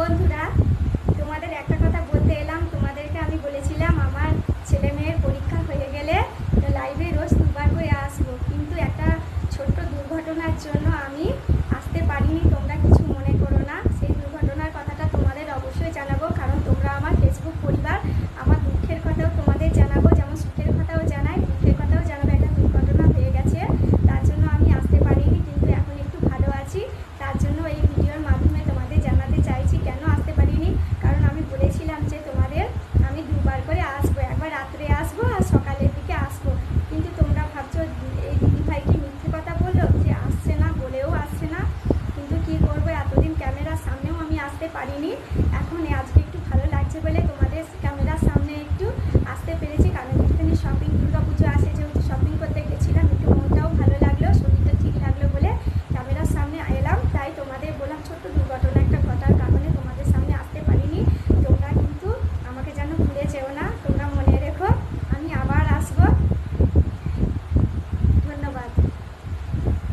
বন্ধুরা, তোমাদের একটা কথা বলতে এলাম, তোমাদেরকে আমি বলেছিলাম আমার ছেলে মেয়ের পরীক্ষা হয়ে গেলে লাইভে রোজ দুবার করে আসব। কিন্তু একটা ছোট্ট দুর্ঘটনার জন্য আমি আসতে পারিনি। এখন